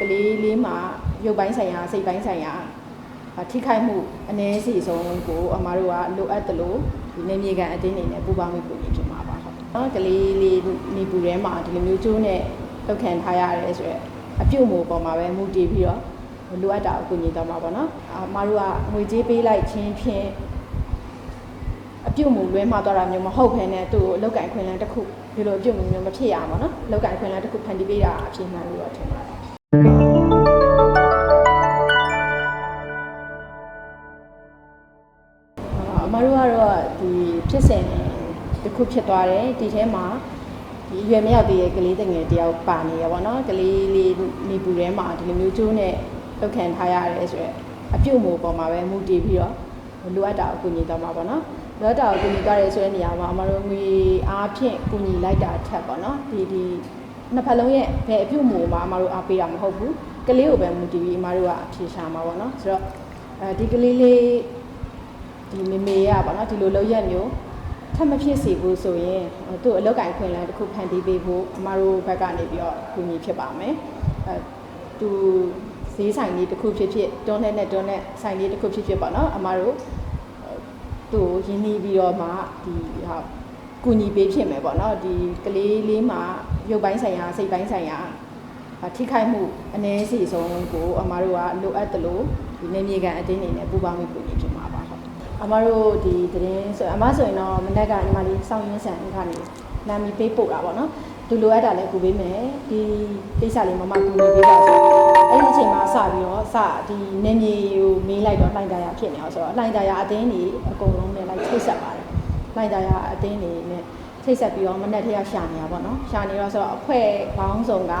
ကလေးလေးမှာရုပ်ပိုင်းဆိုင်ရာစိတ်ပိုင်းဆိုင်ရာအာထိခိုက်မှုအ ਨੇ စီဆုံးကိုအမားတို့ကလိုအပ်တယ်လို့ဒီနေမြေကန်အတင်းနေနဲ့ပူပေါင်းပြီးပုံပြဖြစ်မှာပါဟုတ်နော်ကလေးလေးနေပူထဲမှာဒီလိုမျိုးကျိုးနဲ့လောက်ခံထားရတယ်ဆိုရက်အပြုတ်မှုပေါ်မှာပဲမူတည်ပြီးတော့လိုအပ်တာကိုကူညီတော့မှာပေါ့နော်အမားတို့ကငွေကြေးပေးလိုက်ခြင်းဖြင့်အပြုတ်မှုလွဲမှာတော့တာမျိုးမဟုတ်ဘဲနဲ့သူ့ကိုအလောက်ကင်ခွင်လန်းတစ်ခုဒီလိုအပြုတ်မှုမျိုးမဖြစ်ရအောင်နော်အလောက်ကင်ခွင်လန်းတစ်ခုဖန်တီးပေးတာအဖြစ်မှန်လို့တော့ထင်ပါတယ် အာအမတို့ကတော့ဒီဖြစ်စဉ်တစ်ခုဖြစ်သွားတယ်ဒီထဲမှာဒီရွယ်မရောက်သေးတဲ့ကလေးတငယ်တယောက်ပါနေရပါတော့ကလေးလေးနေပူထဲမှာဒီလိုမျိုးကျိုးနဲ့လောက်ခံထားရတယ်ဆိုရက်အပြုတ်မှုပေါ်မှာပဲမူတည်ပြီးတော့လိုအပ်တာကိုကူညီတော့မှာပေါ့နော်လိုအပ်တာကိုကူညီတော့ရဲဆိုတဲ့နေရာမှာအမတို့ငွေအားဖြင့်ကူညီလိုက်တာထက်ပေါ့နော်ဒီဒီနှစ်ဖက်လုံးရဲ့ဘယ်အပြုတ်မှုမှာအမတို့အားပေးတာမဟုတ်ဘူးကလေးကိုပဲမူတည်ပြီးအမတို့ကအဖြေရှာမှာပေါ့နော်ဆိုတော့အဲဒီကလေးလေး ဒီမေမေရပေါ့နော်ဒီလိုလောက်ရက်မျိုးထပ်မဖြစ်စေဘူးဆိုရင်သူ့အလောက်ကင်ခွင့်လန်းတစ်ခုဖန်တီးပေးဖို့အမတို့ဘက်ကနေပြီးတော့ကူညီဖြစ်ပါမယ်အဲသူဈေးဆိုင်လေးတစ်ခုဖြစ်ဖြစ်တွန်းနဲ့နဲ့တွန်းနဲ့ဆိုင်လေးတစ်ခုဖြစ်ဖြစ်ပေါ့နော်အမတို့သူ့ကိုရင်းနှီးပြီးတော့မှဒီဟာကူညီပေးဖြစ်မယ်ပေါ့နော်ဒီကလေးလေးမှာရုပ်ပိုင်းဆိုင်ရာစိတ်ပိုင်းဆိုင်ရာအာထိခိုက်မှုအ ਨੇ စီဆုံးကိုအမားတို့ကလိုအပ်တယ်လို့ဒီနေမြေကန်အတင်းနေနဲ့ပူပေါင်းပြီးကူညီဖြစ်မှာပါဟုတ် အမားတို့ဒီသတင်းဆိုအမဆိုရင်တော့မနေ့ကညီမလေးစောင်းရင်းဆန်ကနေနာမည်ပေးပို့တာပေါ့နော်သူလိုအပ်တာလည်းကူပေးမယ်ဒီကိစ္စလေးမမကူညီပေးပါဆိုအဲ့ဒီအချိန်မှာစပြီးတော့စဒီနေမြေကိုမေးလိုက်တော့လှိုင်းကြရဖြစ်နေအောင်ဆိုတော့လှိုင်းကြရအတင်းကြီးအကုန်လုံးနဲ့လိုက်ချိတ်ဆက်ပါတယ်လှိုင်းကြရအတင်းကြီးနဲ့ချိတ်ဆက်ပြီးတော့မနေ့တည်းကရှာနေတာပေါ့နော်ရှာနေတော့ဆိုတော့အခွဲဘောင်းဆောင်က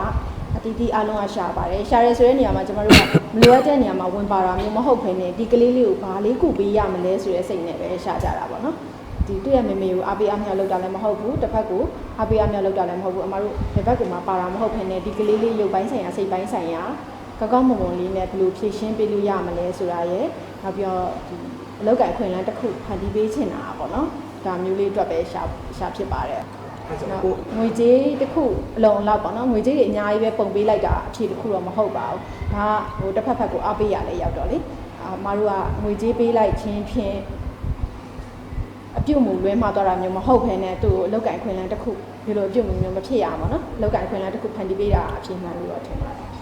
အတီးတီးအလုံးကရှာပါတယ်ရှာရဲဆိုတဲ့နေရာမှာကျမတို့ကမလိုအပ်တဲ့နေရာမှာဝင်ပါတာမျိုးမဟုတ်ဘဲနဲ့ဒီကလေးလေးကိုဘာလေးကုပေးရမလဲဆိုတဲ့စိတ်နဲ့ပဲရှာကြတာပေါ့နော်ဒီတွေ့ရမေမေကိုအားပေးအားမြောက်လောက်တာလည်းမဟုတ်ဘူးတစ်ဖက်ကိုအားပေးအားမြောက်လောက်တာလည်းမဟုတ်ဘူးအမတို့ဒီဘက်ကမှပါတာမဟုတ်ဘဲနဲ့ဒီကလေးလေးရုပ်ပိုင်းဆိုင်ရာစိတ်ပိုင်းဆိုင်ရာကောက်ကောက်မွန်မွန်လေးနဲ့ဘယ်လိုဖြည့်ရှင်းပေးလို့ရမလဲဆိုတာရယ်နောက်ပြီးတော့ဒီအလောက်ကန်ခွင့်လန်းတစ်ခုဖန်တီးပေးချင်တာပေါ့နော်ဒါမျိုးလေးအတွက်ပဲရှာရှာဖြစ်ပါတယ်အဲ့ဆိုနော် ကိုငွေကြေးတစ်ခုအလုံးအလောက်ပေါ့နော်ငွေကြေးတွေအများကြီးပဲပုံပေးလိုက်တာအဖြစ်တစ်ခုတော့မဟုတ်ပါဘူးဒါကဟိုတစ်ဖက်ဖက်ကိုအားပေးရလဲရောက်တော့လေအာမတို့ကငွေကြေးပေးလိုက်ခြင်းဖြင့်အပြုတ်မှုလွဲမှာတော့တာမျိုးမဟုတ်ဘဲနဲ့သူ့ကိုအလောက်ကင်ခွင့်လန်းတစ်ခုဒီလိုအပြုတ်မှုမျိုးမဖြစ်ရအောင်ပေါ့နော်အလောက်ကင်ခွင့်လန်းတစ်ခုဖန်တီးပေးတာအဖြစ်မှန်လို့တော့ထင်ပါတယ်